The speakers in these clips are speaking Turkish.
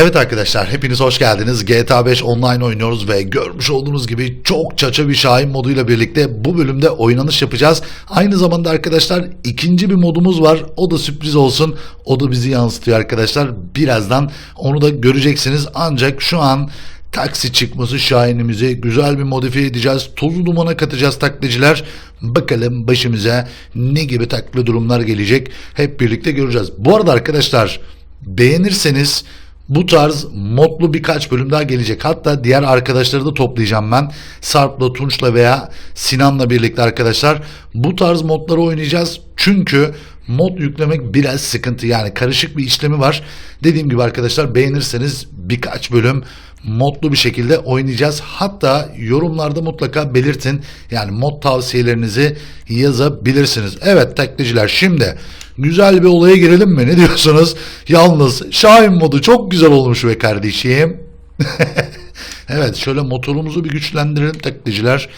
Evet arkadaşlar hepiniz hoş geldiniz. GTA 5 online oynuyoruz ve görmüş olduğunuz gibi çok çaça bir Şahin moduyla birlikte bu bölümde oynanış yapacağız. Aynı zamanda arkadaşlar ikinci bir modumuz var. O da sürpriz olsun. O da bizi yansıtıyor arkadaşlar. Birazdan onu da göreceksiniz. Ancak şu an taksi çıkması Şahin'imizi güzel bir modifiye edeceğiz. Tozu dumana katacağız taklitçiler. Bakalım başımıza ne gibi taklı durumlar gelecek. Hep birlikte göreceğiz. Bu arada arkadaşlar beğenirseniz bu tarz modlu birkaç bölüm daha gelecek. Hatta diğer arkadaşları da toplayacağım ben. Sarp'la, Tunç'la veya Sinan'la birlikte arkadaşlar. Bu tarz modları oynayacağız. Çünkü mod yüklemek biraz sıkıntı. Yani karışık bir işlemi var. Dediğim gibi arkadaşlar beğenirseniz birkaç bölüm modlu bir şekilde oynayacağız. Hatta yorumlarda mutlaka belirtin. Yani mod tavsiyelerinizi yazabilirsiniz. Evet taklitçiler şimdi güzel bir olaya girelim mi? Ne diyorsunuz? Yalnız Şahin modu çok güzel olmuş be kardeşim. evet şöyle motorumuzu bir güçlendirelim taklitçiler.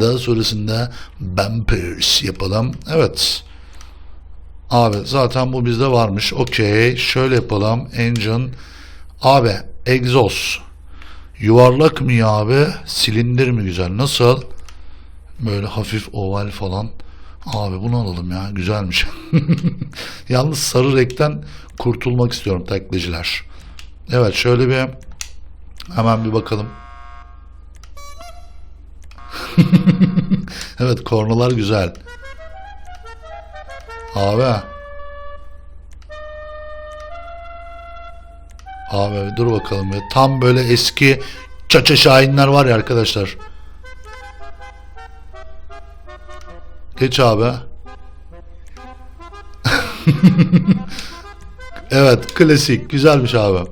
Daha sonrasında bumpers yapalım. Evet. Abi zaten bu bizde varmış. Okey. Şöyle yapalım. Engine. Abi egzoz. Yuvarlak mı ya abi? Silindir mi güzel? Nasıl? Böyle hafif oval falan. Abi bunu alalım ya. Güzelmiş. Yalnız sarı renkten kurtulmak istiyorum taklitçiler. Evet şöyle bir hemen bir bakalım. evet kornalar güzel. Abi. Abi dur bakalım ya. Tam böyle eski çaça şahinler var ya arkadaşlar. Geç abi. evet klasik güzelmiş abi.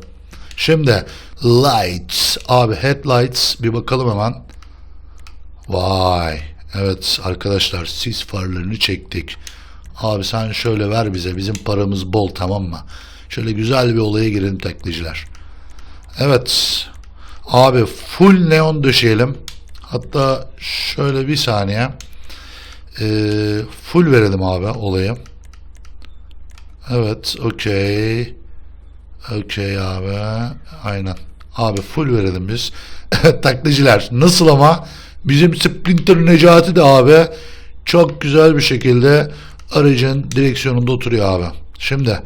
Şimdi lights abi headlights bir bakalım hemen. Vay. Evet arkadaşlar sis farlarını çektik. Abi sen şöyle ver bize. Bizim paramız bol tamam mı? Şöyle güzel bir olaya girelim taklitçiler. Evet. Abi full neon döşeyelim. Hatta şöyle bir saniye. Ee, full verelim abi olayı. Evet. Okey. Okey abi. Aynen. Abi full verelim biz. taklitçiler. Nasıl ama? Bizim Splinter Necati de abi çok güzel bir şekilde aracın direksiyonunda oturuyor abi. Şimdi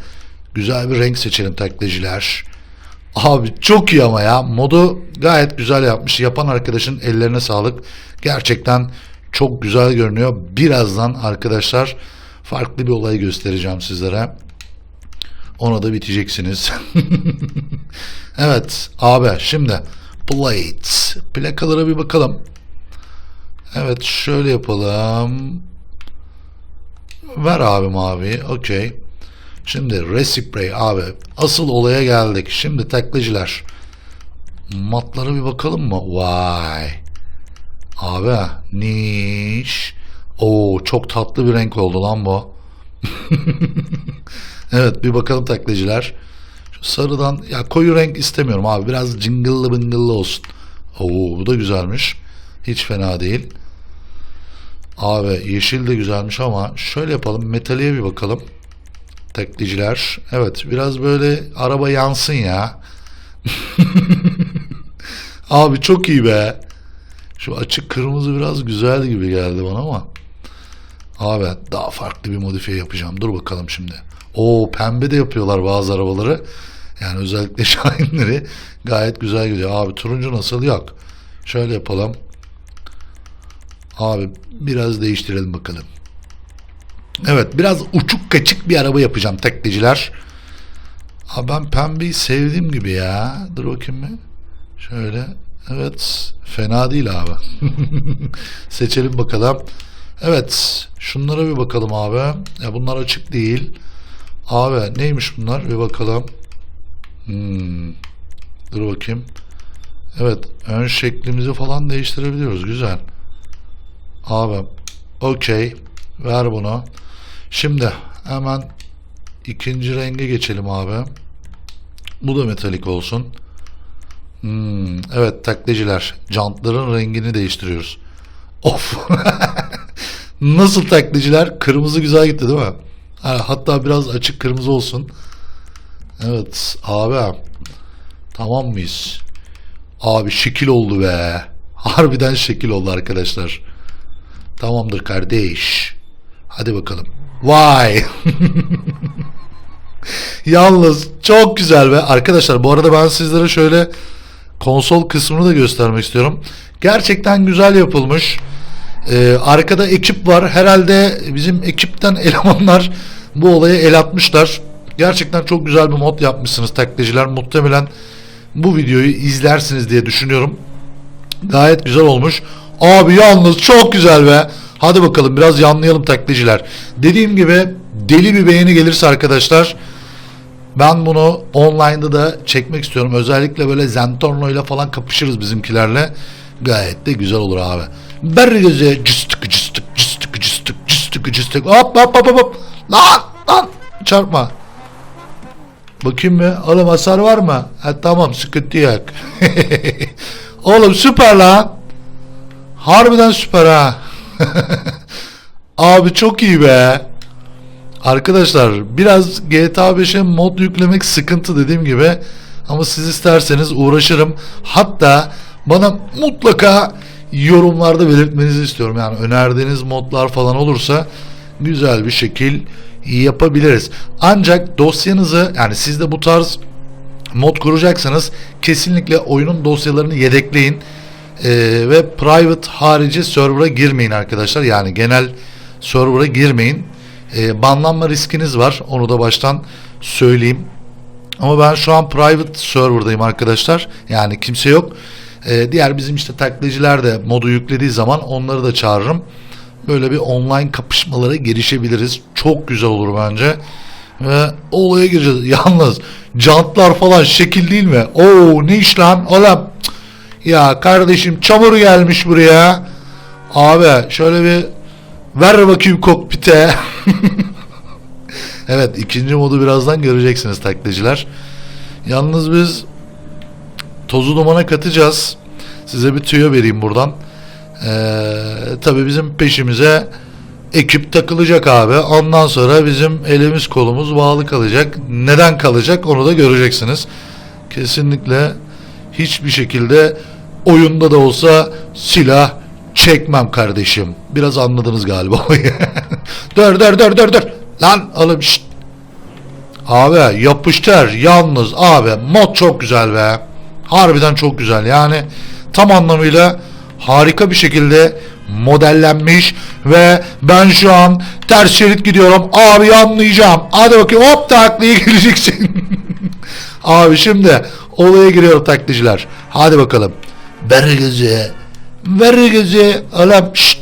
güzel bir renk seçelim taklitçiler. Abi çok iyi ama ya. Modu gayet güzel yapmış. Yapan arkadaşın ellerine sağlık. Gerçekten çok güzel görünüyor. Birazdan arkadaşlar farklı bir olay göstereceğim sizlere. Ona da biteceksiniz. evet abi şimdi plates. Plakalara bir bakalım. Evet şöyle yapalım. Ver abim abi. Okey. Şimdi Respray abi. Asıl olaya geldik. Şimdi taklacılar. Matlara bir bakalım mı? Vay. Abi niş. Oo çok tatlı bir renk oldu lan bu. evet bir bakalım taklacılar. Şu sarıdan ya koyu renk istemiyorum abi. Biraz cıngıllı bıngıllı olsun. Oo bu da güzelmiş. Hiç fena değil. Abi yeşil de güzelmiş ama şöyle yapalım. Metaliye bir bakalım. Tekliciler. Evet biraz böyle araba yansın ya. Abi çok iyi be. Şu açık kırmızı biraz güzel gibi geldi bana ama. Abi daha farklı bir modifiye yapacağım. Dur bakalım şimdi. O pembe de yapıyorlar bazı arabaları. Yani özellikle Şahinleri gayet güzel gidiyor. Abi turuncu nasıl? Yok. Şöyle yapalım. Abi biraz değiştirelim bakalım. Evet biraz uçuk kaçık bir araba yapacağım tekliciler. Abi ben pembeyi sevdim gibi ya. Dur bakayım bir. Şöyle. Evet. Fena değil abi. Seçelim bakalım. Evet. Şunlara bir bakalım abi. Ya bunlar açık değil. Abi neymiş bunlar? Bir bakalım. Hmm. Dur bakayım. Evet. Ön şeklimizi falan değiştirebiliyoruz. Güzel. Abi okey ver bunu. Şimdi hemen ikinci renge geçelim abi. Bu da metalik olsun. Hmm, evet takliciler. Jantların rengini değiştiriyoruz. Of. Nasıl takliciler? Kırmızı güzel gitti değil mi? Ha, hatta biraz açık kırmızı olsun. Evet abi. Tamam mıyız? Abi şekil oldu be. Harbiden şekil oldu arkadaşlar. Tamamdır kardeş. Hadi bakalım. Vay. Yalnız çok güzel be. Arkadaşlar bu arada ben sizlere şöyle konsol kısmını da göstermek istiyorum. Gerçekten güzel yapılmış. Ee, arkada ekip var. Herhalde bizim ekipten elemanlar bu olaya el atmışlar. Gerçekten çok güzel bir mod yapmışsınız taklitciler. Muhtemelen bu videoyu izlersiniz diye düşünüyorum. Gayet güzel olmuş. Abi yalnız çok güzel be. Hadi bakalım biraz yanlayalım taklitciler. Dediğim gibi deli bir beğeni gelirse arkadaşlar ben bunu online'da da çekmek istiyorum. Özellikle böyle Zentorno ile falan kapışırız bizimkilerle. Gayet de güzel olur abi. Ber gözü cıstık cıstık cıstık cıstık cıstık cıstık hop hop hop hop lan lan çarpma. Bakayım mı? Oğlum hasar var mı? Ha, tamam sıkıntı yok. Oğlum süper lan. Harbiden süper ha. Abi çok iyi be. Arkadaşlar biraz GTA 5'e mod yüklemek sıkıntı dediğim gibi. Ama siz isterseniz uğraşırım. Hatta bana mutlaka yorumlarda belirtmenizi istiyorum. Yani önerdiğiniz modlar falan olursa güzel bir şekil yapabiliriz. Ancak dosyanızı yani siz de bu tarz mod kuracaksanız kesinlikle oyunun dosyalarını yedekleyin. Ee, ve private harici server'a girmeyin arkadaşlar. Yani genel server'a girmeyin. Ee, banlanma riskiniz var. Onu da baştan söyleyeyim. Ama ben şu an private server'dayım arkadaşlar. Yani kimse yok. Ee, diğer bizim işte taklitciler de modu yüklediği zaman onları da çağırırım. Böyle bir online kapışmalara girişebiliriz. Çok güzel olur bence. Ve olaya gireceğiz. Yalnız jantlar falan şekil değil mi? Oo ne iş lan? Oğlum ya kardeşim çamur gelmiş buraya. Abi şöyle bir ver bakayım kokpite. evet ikinci modu birazdan göreceksiniz taklitciler. Yalnız biz tozu dumana katacağız. Size bir tüyo vereyim buradan. Ee, tabii bizim peşimize ekip takılacak abi. Ondan sonra bizim elimiz kolumuz bağlı kalacak. Neden kalacak onu da göreceksiniz. Kesinlikle hiçbir şekilde oyunda da olsa silah çekmem kardeşim. Biraz anladınız galiba. dur dur dur dur dur. Lan oğlum şşt. Abi yapıştır yalnız abi mod çok güzel be. Harbiden çok güzel yani tam anlamıyla harika bir şekilde modellenmiş ve ben şu an ters şerit gidiyorum abi anlayacağım hadi bakayım hop taklaya gireceksin abi şimdi olaya giriyor taklitciler hadi bakalım ver gözü ver gözü alam şşt.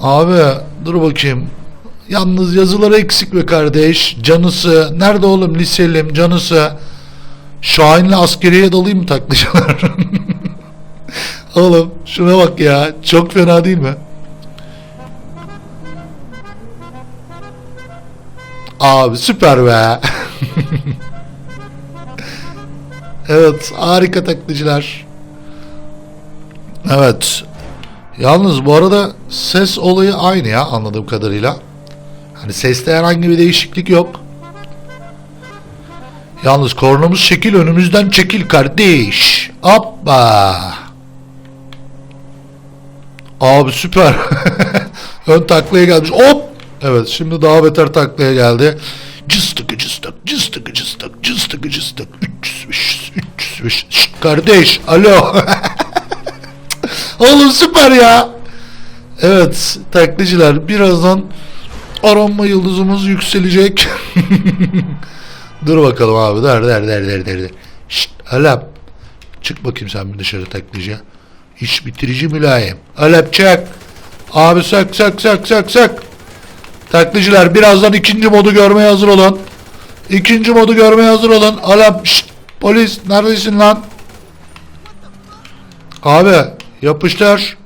abi dur bakayım yalnız yazıları eksik be kardeş canısı nerede oğlum liselim canısı Şahin'le askeriye dalayım mı taklitçiler? Oğlum şuna bak ya. Çok fena değil mi? Abi süper be. evet harika taklitçiler. Evet. Yalnız bu arada ses olayı aynı ya anladığım kadarıyla. Hani seste herhangi bir değişiklik yok. Yalnız kornamız şekil önümüzden çekil kardeş. Hoppa. Abi süper. Ön taklaya gelmiş. Hop. Evet şimdi daha beter taklaya geldi. Cıstık cıstık cıstık cıstık cıstık cıstık 300 500 300 500 Şşt, kardeş alo. Oğlum süper ya. Evet takliciler birazdan aranma yıldızımız yükselecek. Dur bakalım abi der der der der der. Şşt Alep. Çık bakayım sen bir dışarı taklici. İş bitirici mülayim. Alep çek. Abi sök sök sök sök sök. Takliciler birazdan ikinci modu görmeye hazır olun. İkinci modu görmeye hazır olun. Alep şşt. Polis neredesin lan? Abi yapıştır.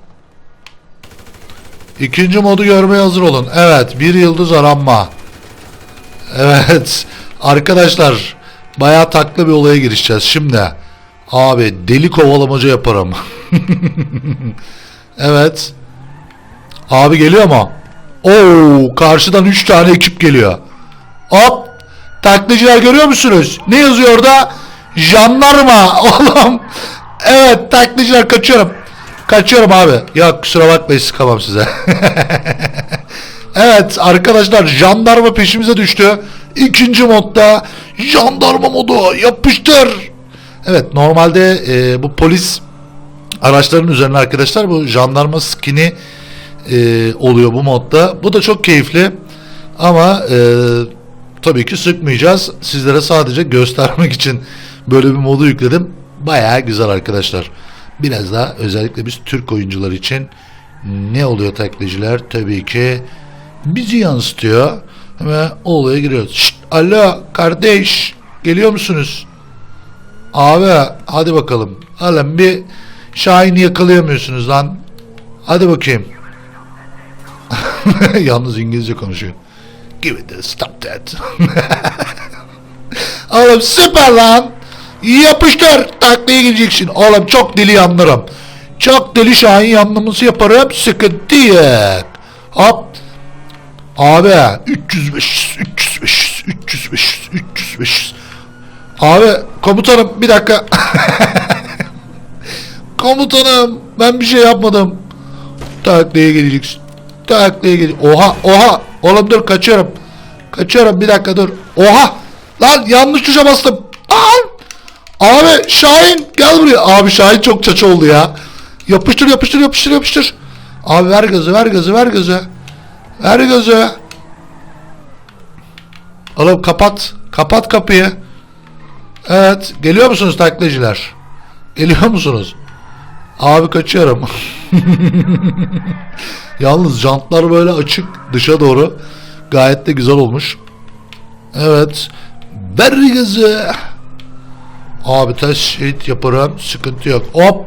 İkinci modu görmeye hazır olun. Evet bir yıldız aranma. Evet. Arkadaşlar bayağı taklı bir olaya girişeceğiz şimdi. Abi deli kovalamaca yaparım. evet. Abi geliyor mu? Oo karşıdan 3 tane ekip geliyor. Hop. Taklitciler görüyor musunuz? Ne yazıyor orada? Jandarma oğlum. Evet taklitçiler kaçıyorum. Kaçıyorum abi. Ya kusura bakmayın sıkamam size. evet arkadaşlar jandarma peşimize düştü. İkinci modda jandarma modu yapıştır. Evet normalde e, bu polis araçların üzerine arkadaşlar bu jandarma skin'i e, oluyor bu modda. Bu da çok keyifli. Ama e, tabii ki sıkmayacağız. Sizlere sadece göstermek için böyle bir modu yükledim. Bayağı güzel arkadaşlar. Biraz daha özellikle biz Türk oyuncular için ne oluyor taklitçiler? Tabii ki bizi yansıtıyor. Hemen o olaya giriyoruz. Şşt, alo kardeş geliyor musunuz? Abi hadi bakalım. Alın bir Şahin'i yakalayamıyorsunuz lan. Hadi bakayım. Yalnız İngilizce konuşuyor. Give it a stop that. Oğlum süper lan. Yapıştır. Taklaya gireceksin. Oğlum çok deli yanlarım. Çok deli Şahin yanlaması yaparım. Sıkıntı yok. Hop. Abi 300 500 300 500 300 500 300 500 Abi komutanım bir dakika. komutanım ben bir şey yapmadım. Taklaya geleceksin. Taklaya gelecek. Oha oha. Oğlum dur kaçıyorum. Kaçıyorum bir dakika dur. Oha. Lan yanlış tuşa bastım. Lan. Abi Şahin gel buraya. Abi Şahin çok çaça oldu ya. Yapıştır yapıştır yapıştır yapıştır. Abi ver gözü ver gözü ver gözü. Ver gözü. Oğlum kapat. Kapat kapıyı. Evet. Geliyor musunuz taklacılar? Geliyor musunuz? Abi kaçıyorum. Yalnız jantlar böyle açık dışa doğru. Gayet de güzel olmuş. Evet. Ver gazı. Abi test sheet yaparım. Sıkıntı yok. Hop.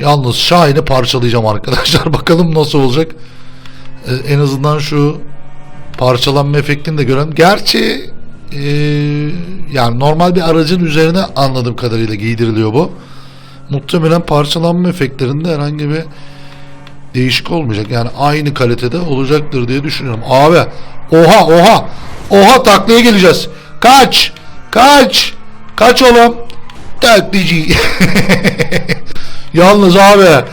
Yalnız Şahin'i parçalayacağım arkadaşlar. Bakalım nasıl olacak. Ee, en azından şu parçalanma efektini de görelim. Gerçi ee, yani normal bir aracın üzerine anladığım kadarıyla giydiriliyor bu. Muhtemelen parçalanma efektlerinde herhangi bir değişik olmayacak. Yani aynı kalitede olacaktır diye düşünüyorum. Abi oha oha oha taklaya geleceğiz. Kaç kaç kaç oğlum taklici. Yalnız abi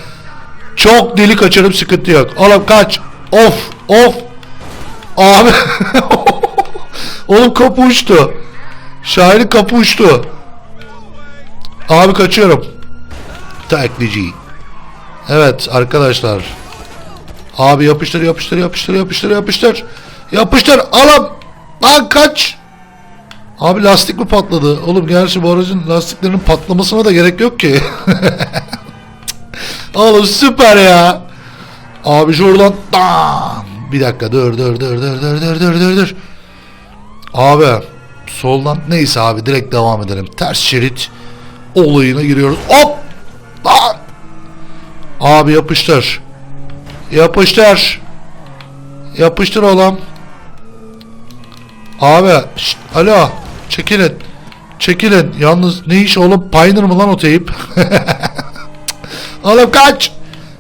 çok deli kaçırıp sıkıntı yok. Oğlum kaç of of abi oğlum kapı uçtu. Şahirin kapı uçtu. Abi kaçıyorum. Taklici. Evet arkadaşlar. Abi yapıştır yapıştır yapıştır yapıştır yapıştır. Yapıştır alam. Lan kaç. Abi lastik mi patladı? Oğlum gerçi bu aracın lastiklerinin patlamasına da gerek yok ki. Oğlum süper ya. Abi şuradan Dan. bir dakika dur dur dur dur dur dur dur dur dur. Abi soldan neyse abi direkt devam edelim. Ters şerit olayına giriyoruz. Hop! Lan! Abi yapıştır. Yapıştır. Yapıştır oğlum. Abi şşt, alo çekilin. Çekilin. Yalnız ne iş oğlum? Pioneer mı lan o teyip? oğlum kaç.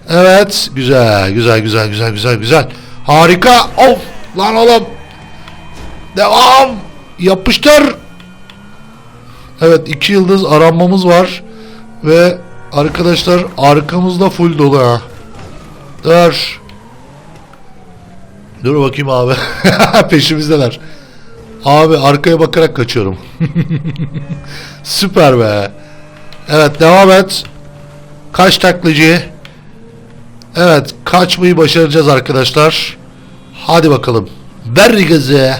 Evet. Güzel güzel güzel güzel güzel güzel. Harika. Of. Lan oğlum. Devam. Yapıştır. Evet iki yıldız aranmamız var. Ve arkadaşlar arkamızda full dolu ha. Dur. Dur bakayım abi. Peşimizdeler. Abi arkaya bakarak kaçıyorum. Süper be. Evet devam et. Kaç taklacı. Evet kaçmayı başaracağız arkadaşlar. Hadi bakalım. Ver gazı.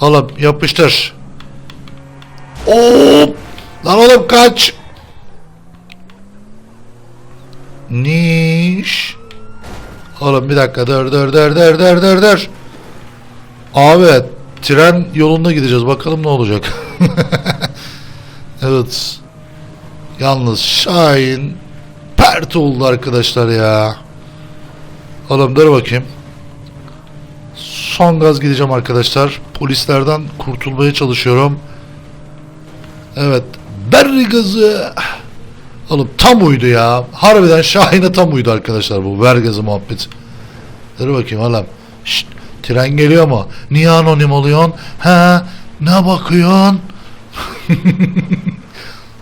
Oğlum yapıştır. Hop! Lan oğlum kaç. Niş. Oğlum bir dakika dur dur dur dur dur dur dur. Abi tren yolunda gideceğiz. Bakalım ne olacak. evet. Yalnız Şahin pert oldu arkadaşlar ya. Oğlum dur bakayım. Son gaz gideceğim arkadaşlar. Polislerden kurtulmaya çalışıyorum. Evet. Berri gazı. Oğlum tam uydu ya. Harbiden Şahin'e tam uydu arkadaşlar bu ver gazı muhabbet. Dur bakayım oğlum. Şşt, tren geliyor mu? Niye anonim oluyorsun? He, ne bakıyorsun?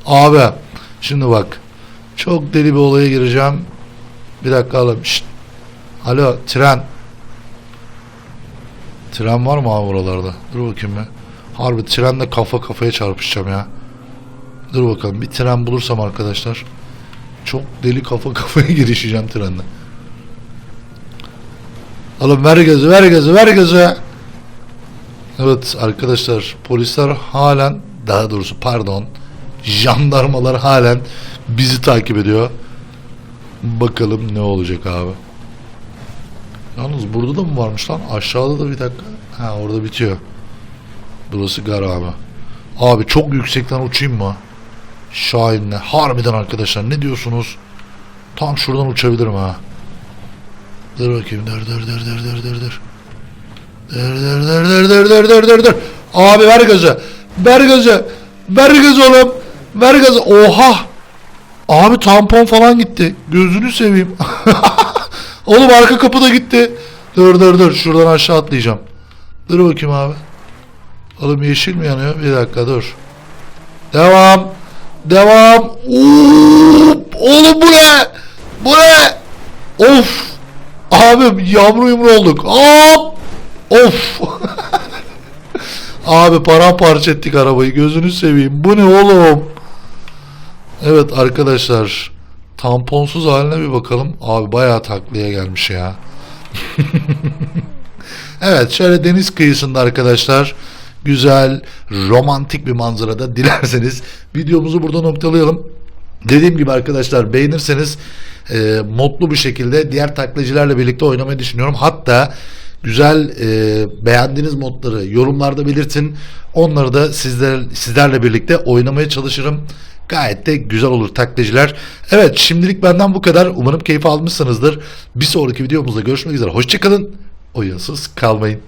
Abi şimdi bak çok deli bir olaya gireceğim. Bir dakika alalım. Şşt. Alo tren. Tren var mı abi buralarda? Dur bakayım bir. Harbi trenle kafa kafaya çarpışacağım ya. Dur bakalım bir tren bulursam arkadaşlar. Çok deli kafa kafaya girişeceğim trenle. Oğlum ver gözü ver. Evet arkadaşlar polisler halen daha doğrusu pardon jandarmalar halen bizi takip ediyor. Bakalım ne olacak abi. Yalnız burada da mı varmış lan? Aşağıda da bir dakika. Ha orada bitiyor. Burası gar abi. Abi çok yüksekten uçayım mı? Şahinle. Harbiden arkadaşlar ne diyorsunuz? Tam şuradan uçabilirim ha. Dur bakayım dur dur dur dur dur dur dur. Dur dur dur dur dur dur dur dur dur. Abi ver gözü. Ver gözü. Ver gözü oğlum. Ver gözü. Oha. Abi tampon falan gitti. Gözünü seveyim. oğlum arka kapı da gitti. Dur dur dur. Şuradan aşağı atlayacağım. Dur bakayım abi. Oğlum yeşil mi yanıyor? Bir dakika dur. Devam. Devam. Oğlum bu ne? Bu ne? Of. Abi yamru yumru olduk. Hop. Of. Abi paramparça ettik arabayı. Gözünü seveyim. Bu ne oğlum? Evet arkadaşlar. Tamponsuz haline bir bakalım. Abi bayağı taklaya gelmiş ya. evet şöyle deniz kıyısında arkadaşlar. Güzel, romantik bir manzarada dilerseniz videomuzu burada noktalayalım. Dediğim gibi arkadaşlar beğenirseniz e, modlu bir şekilde diğer taklacılarla birlikte oynamayı düşünüyorum. Hatta güzel e, beğendiğiniz modları yorumlarda belirtin. Onları da sizler sizlerle birlikte oynamaya çalışırım. Gayet de güzel olur taklacılar. Evet şimdilik benden bu kadar. Umarım keyif almışsınızdır. Bir sonraki videomuzda görüşmek üzere. Hoşçakalın. Oyunsuz kalmayın.